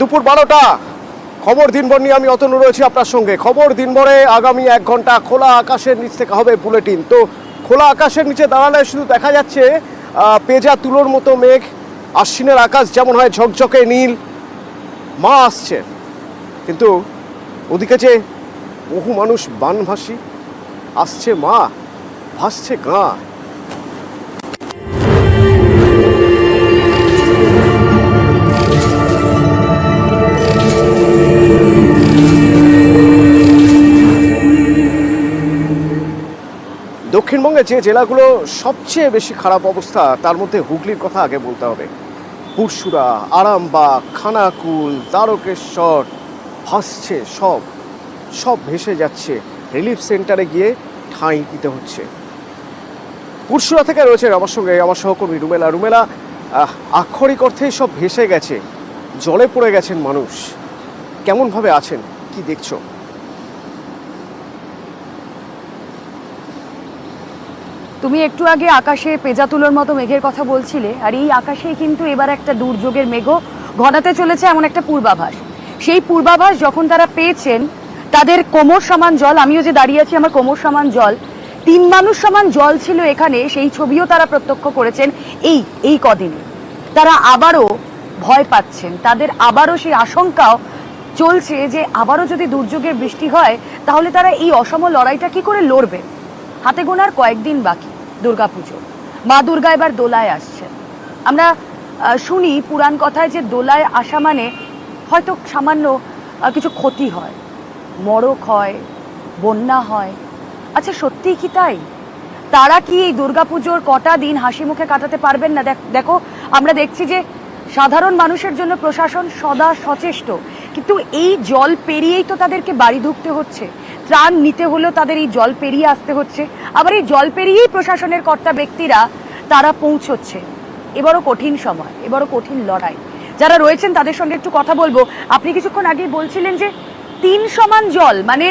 দুপুর বারোটা। খবর দিনভর নিয়ে আমি অতনু রয়েছি আপনার সঙ্গে। খবর দিনভরে আগামী এক ঘণ্টা খোলা আকাশের নিচ থেকে হবে বুলেটিন। তো খোলা আকাশের নিচে দাঁড়ালে শুধু দেখা যাচ্ছে পেঁজা তুলোর মতো মেঘ, আশ্বিনের আকাশ যেমন হয় ঝকঝকে নীল, মা আসছে। কিন্তু ওদিকে যে বহু মানুষ বানভাসী, আসছে মা, ভাসছে গা। দক্ষিণবঙ্গে যে জেলাগুলো সবচেয়ে বেশি খারাপ অবস্থা, তার মধ্যে হুগলির কথা আগে বলতে হবে। পুরসুরা আরামবাগ, খানাকুল, দ্বারকেশ্বর, ভাসছে সব। সব ভেসে যাচ্ছে। রিলিফ সেন্টারে গিয়ে ঠাঁই দিতে হচ্ছে। পুরসুরা থেকে রয়েছে আমার সঙ্গে আমার সহকর্মী রুমেলা। রুমেলা আক্ষরিক অর্থেই সব ভেসে গেছে। জলে পড়ে গেছেন মানুষ। কেমনভাবে আছেন? কি দেখছ? তুমি একটু আগে আকাশে পেজা তুলোর মতো মেঘের কথা বলছিলে, আর এই আকাশেই কিন্তু এবার একটা দুর্যোগের মেঘও ঘটাতে চলেছে এমন একটা পূর্বাভাস। সেই পূর্বাভাস যখন তারা পেয়েছেন, তাদের কোমর সমান জল, আমিও যে দাঁড়িয়ে আছি আমার কোমর সমান জল, তিন মানুষ সমান জল ছিল এখানে, সেই ছবিও তারা প্রত্যক্ষ করেছেন এই এই কদিনে। তারা আবারও ভয় পাচ্ছেন, তাদের আবারও সেই আশঙ্কাও চলছে যে আবারও যদি দুর্যোগের বৃষ্টি হয়, তাহলে তারা এই অসম লড়াইটা কি করে লড়বে? হাতে গোনার কয়েকদিন বাকি। দুর্গাপুজো। মা দুর্গা এবার দোলায় আসছেন। আমরা শুনি পুরাণ কথায় যে দোলায় আসা মানে হয়তো সামান্য কিছু ক্ষতি হয়। মরক হয়, বন্যা হয়। আচ্ছা সত্যিই কি তাই? তারা কি এই দুর্গাপুজোর কটা দিন হাসি মুখে কাটাতে পারবেন না? দেখ- আমরা দেখছি যে সাধারণ মানুষের জন্য প্রশাসন সদা সচেষ্ট। কিন্তু এই জল পেরিয়েই তো তাদেরকে বাড়ি ঢুকতে হচ্ছে। ত্রাণ নিতে হলেও তাদের এই জল পেরিয়ে আসতে হচ্ছে। আবার এই জল পেরিয়েই প্রশাসনের কর্তা ব্যক্তিরা তারা পৌঁছচ্ছে। এবারও কঠিন সময়, এবারও কঠিন লড়াই। যারা রয়েছেন তাদের সঙ্গে একটু কথা বলব। আপনি কিছুক্ষণ আগে বলছিলেন যে তিন সমান জল মানে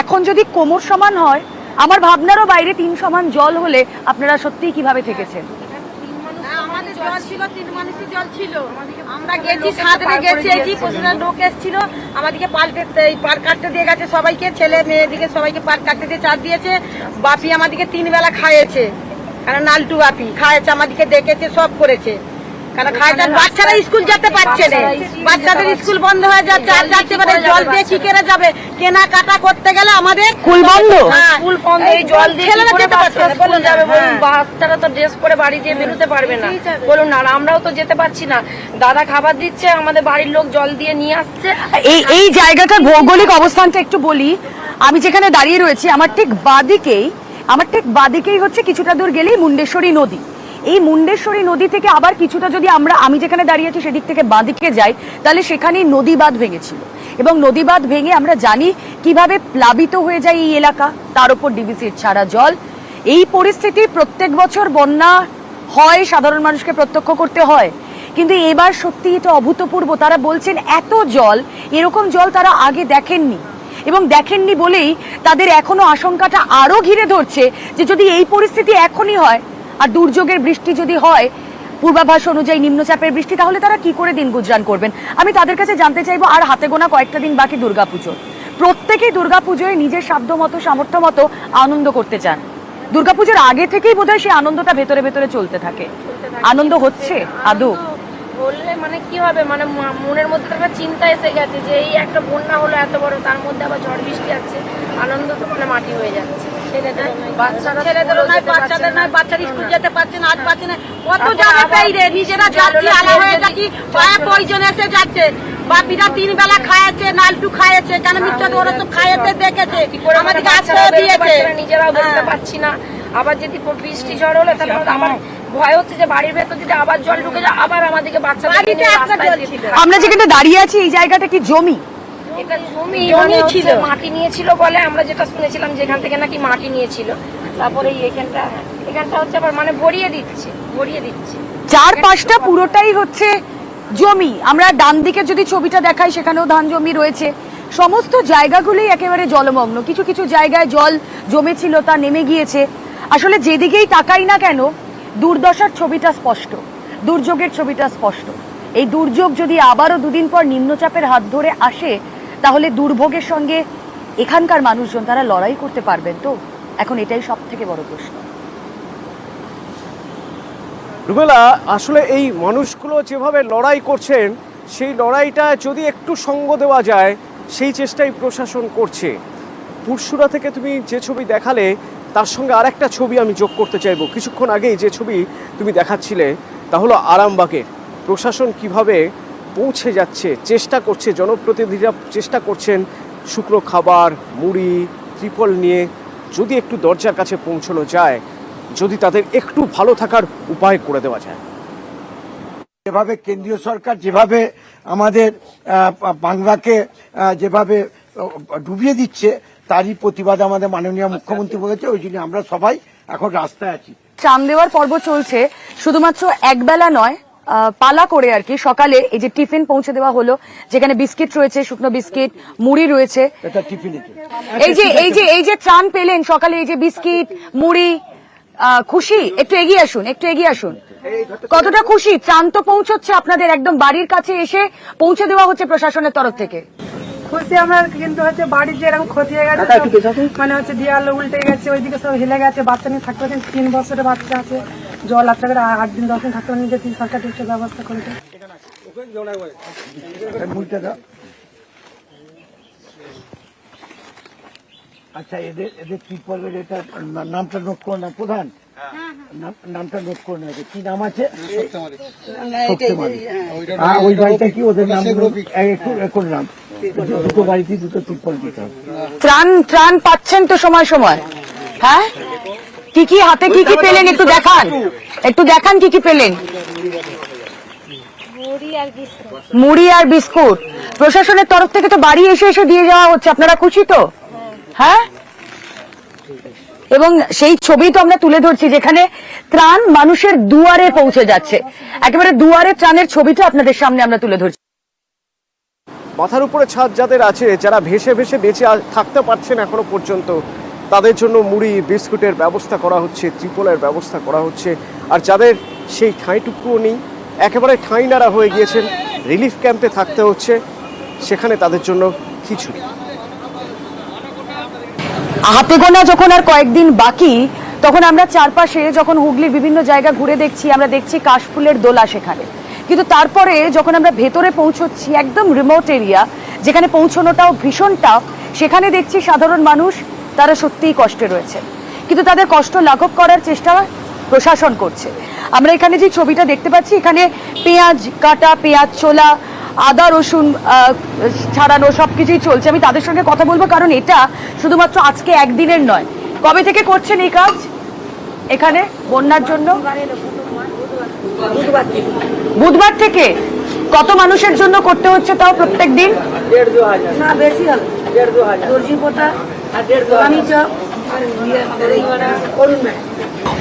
এখন যদি কোমর সমান হয়, আমার ভাবনারও বাইরে তিন সমান জল হলে আপনারা সত্যিই কীভাবে থেকেছেন? জল ছিল তিন মানুষই জল ছিল। আমরা গেছি সাঁতরে গেছি এই প্রশাসন লোক এসেছিল আমাদেরকে পাল্টে এই পার কাটতে দিয়ে গেছে সবাইকে ছেলে মেয়েদিকে সবাইকে পার কাটতে দিয়ে চার দিয়েছে। বাপি আমাদেরকে তিন বেলা খাইয়েছে কারণ নালটু বাপি খাইয়েছে আমাদেরকে দেখেছে সব করেছে। কারণ খাইয়েছে বাচ্চারা স্কুল যেতে পারছে না। বাচ্চাদের স্কুল বন্ধ হয়ে যাচ্ছে আর যাচ্ছে মানে জল দিয়ে কি করে যাবে? কেনাকাটা করতে গেলে আমাদের স্কুল বন্ধ? হ্যাঁ, স্কুল বন্ধ এই জল দিয়ে ছেলেরা যেতে পারছে না, বলুন যাবে বলুন। বাচ্চারা তো ড্রেস করে বাড়ি দিয়ে বেরোতে পারবে না। বলুন না আমরাও তো যেতে পারছি না। দাদা খাবার দিচ্ছে আমাদের বাড়ির লোক জল দিয়ে নিয়ে আসছে। এই এই জায়গাটার ভৌগোলিক অবস্থানটা একটু বলি। আমি যেখানে দাঁড়িয়ে রয়েছি আমার ঠিক বাদিকেই আমার ঠিক বাদিকেই হচ্ছে কিছুটা দূর গেলেই মুন্ডেশ্বরী নদী। এই মুন্ডেশ্বরী নদী থেকে আবার কিছুটা যদি আমরা, আমি যেখানে দাঁড়িয়ে আছি সেদিক থেকে বাদিকে যাই, তাহলে সেখানেই নদী বাঁধ ভেঙেছিল। এবং নদী বাঁধ ভেঙে আমরা জানি কীভাবে প্লাবিত হয়ে যায় এই এলাকা, তার উপর ডিবিসির ছাড়া জল। এই পরিস্থিতি প্রত্যেক বছর বন্যা হয়, সাধারণ মানুষকে প্রত্যক্ষ করতে হয়। কিন্তু এবার সত্যি এটা অভূতপূর্ব। তারা বলছেন এত জল, এরকম জল তারা আগে দেখেননি। এবং দেখেননি বলেই তাদের এখনও আশঙ্কাটা আরও ঘিরে ধরছে যে যদি এই পরিস্থিতি এখনই হয় আর দুর্যোগের বৃষ্টি যদি হয়, পূর্বাভাস অনুযায়ী নিম্নচাপের বৃষ্টি, তাহলে তারা কি করে দিন গুজরান করবেন? আমি তাদের কাছে জানতে চাইব, আর হাতে গোনা কয়েকটা দিন বাকি দুর্গাপুজো প্রত্যেকেই দুর্গাপুজোয় নিজের সাধ্য মতো, সামর্থ্য মতো আনন্দ করতে চান। দুর্গাপুজোর আগে থেকেই বোধহয় সেই আনন্দটা ভেতরে ভেতরে চলতে থাকে। আনন্দ হচ্ছে? আদৌ? বললে মানে কি হবে? মানে মনের মধ্যে তো একটা চিন্তা এসে গেছে যে, এই একটা বন্যা হলো এত বড়, তার মধ্যে আবার ঝড় বৃষ্টি আছে আনন্দ তো মানে মাটি হয়ে যাচ্ছে। ছেলেদের নয় বাচ্চাদের নয় বাচ্চারা স্কুল যেতে পারছে না আজ পাচ্ছে না। কত জায়গা পেয়ে রে নিজেরা যাচ্ছি আলা হয়ে যাচ্ছি পায়ে প্রয়োজন এসে যাচ্ছে। বাপিরা তিন বেলা খাইয়েছে নালটু খাইয়েছে কেন মিথ্যা ওরা তো খাইয়েছে দেখেছে। আমাদেরকে আশ্রয় দিয়েছে। নিজেরাও হ্যাঁ। পারছি না। আবার যদি বৃষ্টি ঝড় হলে তাহলে আমার ভয় হচ্ছে যে বাড়ির ভেতর যদি আবার জল ঢুকে যায় আবার আমাদেরকে। হবে। আমরা যেখানে দাঁড়িয়ে আছি এই জায়গাটা কি জমি? এটা জমি জমি মানে ছিল। মাটি নিয়েছিল বলে আমরা যেটা শুনেছিলাম যেখান থেকে নাকি মাটি নিয়েছিল। তারপরে এখানটা এখানটা হচ্ছে আবার মানে ভরিয়ে দিচ্ছে ভরিয়ে দিচ্ছে। চার পাঁচটা পুরোটাই হচ্ছে জমি। আমরা ডান দিকে যদি ছবিটা দেখাই সেখানেও ধান জমি রয়েছে। সমস্ত জায়গাগুলোই একেবারে জলমগ্ন। কিছু কিছু জায়গায় জল জমেছিল তা নেমে গিয়েছে। আসলে যেদিকেই তাকাই না কেন দুর্দশার ছবিটা স্পষ্ট। দুর্যোগের ছবিটা স্পষ্ট। এই দুর্যোগ যদি আবারও দুদিন পর নিম্নচাপের হাত ধরে আসে তাহলে দুর্ভোগের সঙ্গে এখানকার মানুষজন তারা লড়াই করতে পারবেন তো? এখন এটাই সব থেকে বড় প্রশ্ন। রুবেলা, আসলে এই মানুষগুলো যেভাবে লড়াই করছেন, সেই লড়াইটা যদি একটু সঙ্গ দেওয়া যায়, সেই চেষ্টাই প্রশাসন করছে। পুরসুরা থেকে তুমি যে ছবি দেখালে, তার সঙ্গে আর একটা ছবি আমি যোগ করতে চাইব। কিছুক্ষণ আগেই যে ছবি তুমি দেখাচ্ছিলে, তা হলো আরামবাগের। প্রশাসন কীভাবে পৌঁছে যাচ্ছে চেষ্টা করছে জনপ্রতিনিধিরা চেষ্টা করছেন শুকনো খাবার মুড়ি ত্রিপল নিয়ে যদি একটু দরজার কাছে পৌঁছানো যায় যদি তাদের একটু ভালো থাকার উপায় করে দেওয়া যায়। যেভাবে কেন্দ্রীয় সরকার যেভাবে আমাদের বাংলাকে যেভাবে ডুবিয়ে দিচ্ছে তারই প্রতিবাদ আমাদের মাননীয় মুখ্যমন্ত্রী বলেছে ওই জন্য আমরা সবাই এখন রাস্তায় আছি। চান দেওয়ার পর্ব চলছে শুধুমাত্র একবেলা নয় পালা করে আর কি। সকালে এই যে টিফিন পৌঁছে দেওয়া হলো যেখানে বিস্কিট রয়েছে শুকনো বিস্কিট মুড়ি রয়েছে। এই যে এই যে এই যে ত্রাণ পেলেন সকালে এই যে বিস্কিট মুড়ি খুশি একটু এগিয়ে আসুন একটু এগিয়ে আসুন। কতটা খুশি? ত্রাণ তো পৌঁছচ্ছে আপনাদের একদম বাড়ির কাছে এসে পৌঁছে দেওয়া হচ্ছে প্রশাসনের তরফ থেকে। খুশি আমরা কিন্তু হচ্ছে বাড়ির যে এরকম ক্ষতি হয়ে গেছে মানে হচ্ছে দেয়াল উল্টে গেছে ওইদিকে সব হেলে গেছে বাচ্চা নিয়ে থাকতে পারছেন তিন বছরের বাচ্চা আছে। জল পারে আট দিন দশ দিন থাকতে পারেন যদি সরকার কিছু ব্যবস্থা করেছে মুলটা আচ্ছা এদের এদের কি ত্রিপলের এটা নামটা নোট করে না প্রধান। নামটা নোট করে না কি নাম আছে? হ্যাঁ ওই বাড়িটা কি? ওদের নাম একটু নাম। দুটো বাড়িতে দুটো ত্রিপল দিতে হবে। ত্রাণ ত্রাণ পাচ্ছেন তো সময় সময়। হ্যাঁ? কি কি হাতে কি কি পেলেন? একটু দেখান। একটু দেখান কি কি পেলেন। মুড়ি আর বিস্কুট। প্রশাসনের তরফ থেকে তো বাড়ি এসে এসে দিয়ে যাওয়া হচ্ছে। আপনারা খুশি তো? হ্যাঁ? এবং সেই ছবি তো আমরা তুলে ধরছি যেখানে ত্রাণ মানুষের দুয়ারে পৌঁছে যাচ্ছে। একেবারে দুয়ারে ত্রাণের ছবিটা আপনাদের সামনে আমরা তুলে ধরছি। মাথার উপরে ছাদ যাদের আছে যারা ভেসে ভেসে বেঁচে থাকতে পারছেন এখনও পর্যন্ত। তাদের জন্য মুড়ি, বিস্কুটের ব্যবস্থা করা হচ্ছে, ত্রিপলের ব্যবস্থা করা হচ্ছে। আর যাদের সেই ঠাঁইটুকুও নেই, একেবারে ঠাঁই নাড়া হয়ে গিয়েছেন, রিলিফ ক্যাম্পে থাকতে হচ্ছে, সেখানে তাদের জন্য খিচুড়ি হাতে গোনা যখন আর কয়েকদিন বাকি, তখন আমরা চারপাশে যখন হুগলির বিভিন্ন জায়গা ঘুরে দেখছি, আমরা দেখছি কাশফুলের দোলা সেখানে। কিন্তু তারপরে যখন আমরা ভেতরে পৌঁছচ্ছি, একদম রিমোট এরিয়া যেখানে পৌঁছানোটাও ভীষণ টাফ সেখানে দেখছি সাধারণ মানুষ তারা সত্যিই কষ্টে রয়েছে। কিন্তু তাদের কষ্ট লাঘব করার চেষ্টা প্রশাসন করছে। আমরা এখানে যে ছবিটা দেখতে পাচ্ছি এখানে পেঁয়াজ কাটা পেঁয়াজ ছোলা আদা রসুন ছাড়ানো সবকিছুই চলছে। আমি তাদের সঙ্গে কথা বলব কারণ এটা শুধুমাত্র আজকে একদিনের নয়। কবে থেকে করছেন এই কাজ? এখানে বন্যার জন্য? বুধবার থেকে। কত মানুষের জন্য করতে হচ্ছে তাও প্রত্যেক দিন? না বেশি হবে।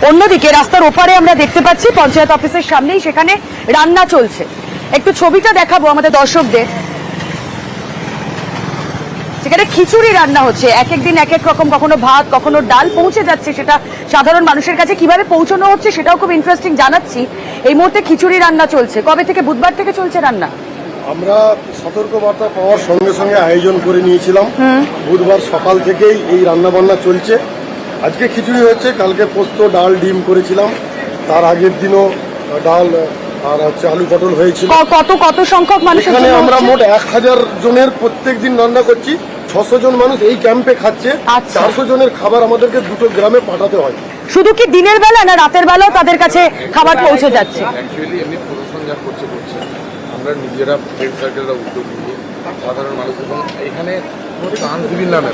অন্যদিকে রাস্তার ওপারে আমরা দেখতে পাচ্ছি পঞ্চায়েত অফিসের সামনেই সেখানে রান্না চলছে। একটু ছবিটা দেখাবো আমাদের দর্শকদের। সেখানে খিচুড়ি রান্না হচ্ছে। এক এক দিন এক এক রকম কখনো ভাত, কখনো ডাল পৌঁছে যাচ্ছে সেটা সাধারণ মানুষের কাছে কীভাবে পৌঁছানো হচ্ছে সেটাও খুব ইন্টারেস্টিং জানাচ্ছি। এই মুহূর্তে খিচুড়ি রান্না চলছে। কবে থেকে বুধবার থেকে চলছে রান্না? আমরা সতর্কবার্তা পাওয়ার সঙ্গে সঙ্গে আয়োজন করে নিয়েছিলাম। বুধবার সকাল থেকেই এই রান্না বান্না চলছে। আজকে খিচুড়ি হচ্ছে কালকে পোস্ত ডাল ডিম করেছিলাম। তার আগের দিনও ডাল আর হচ্ছে আলু পটল হয়েছিল। কত কত সংখ্যক মানুষের এখানে আমরা মোট এক হাজার জনের প্রত্যেক দিন রান্না করছি। ছশো জন মানুষ এই ক্যাম্পে খাচ্ছে। আচ্ছা। চারশো জনের খাবার আমাদেরকে দুটো গ্রামে পাঠাতে হয়। শুধু কি দিনের বেলা না রাতের বেলাও তাদের কাছে খাবার পৌঁছে যাচ্ছে? আমরা নিজেরা ফ্রেন্ড সার্কেলরা উদ্যোগ নিয়ে সাধারণ মানুষ এবং এখানে শিবির নামে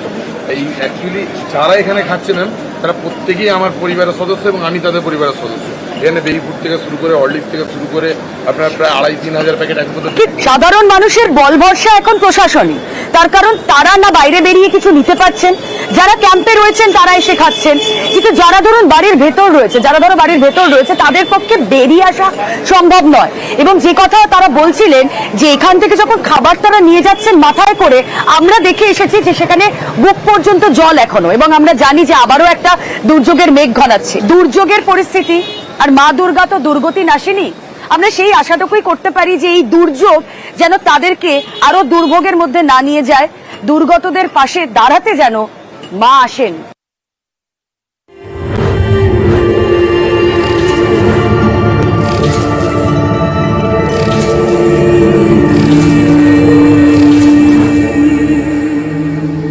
এই অ্যাকচুয়ালি যারা এখানে খাচ্ছেন, তারা প্রত্যেকেই আমার পরিবারের সদস্য এবং আমি তাদের পরিবারের সদস্য। এখানে বেবি থেকে শুরু করে অরলিফ থেকে শুরু করে আপনার প্রায় আড়াই, তিন হাজার প্যাকেট ঠিক, সাধারণ মানুষের বল ভরসা এখন প্রশাসনই তার কারণ তারা না বাইরে বেরিয়ে কিছু নিতে পারছেন। যারা ক্যাম্পে রয়েছেন তারা এসে খাচ্ছেন কিন্তু যারা ধরুন বাড়ির ভেতর রয়েছে, যারা ধরো বাড়ির ভেতর রয়েছে, তাদের পক্ষে বেরিয়ে আসা সম্ভব নয়। এবং যে কথা তারা বলছিলেন যে এখান থেকে যখন খাবার তারা নিয়ে যাচ্ছেন মাথায় করে, আমরা দেখে এসেছি যে সেখানে বুক পর্যন্ত জল এখনও। এবং আমরা জানি যে আবারও একটা দুর্যোগের মেঘ ঘনাচ্ছে। দুর্যোগের পরিস্থিতি, আর মা দুর্গা তো দুর্গতি নাসিনী আমরা সেই আশাটুকুই করতে পারি যে এই দুর্যোগ যেন তাদেরকে আরও দুর্ভোগের মধ্যে না নিয়ে যায়, দুর্গতদের পাশে দাঁড়াতে যেন মা আসেন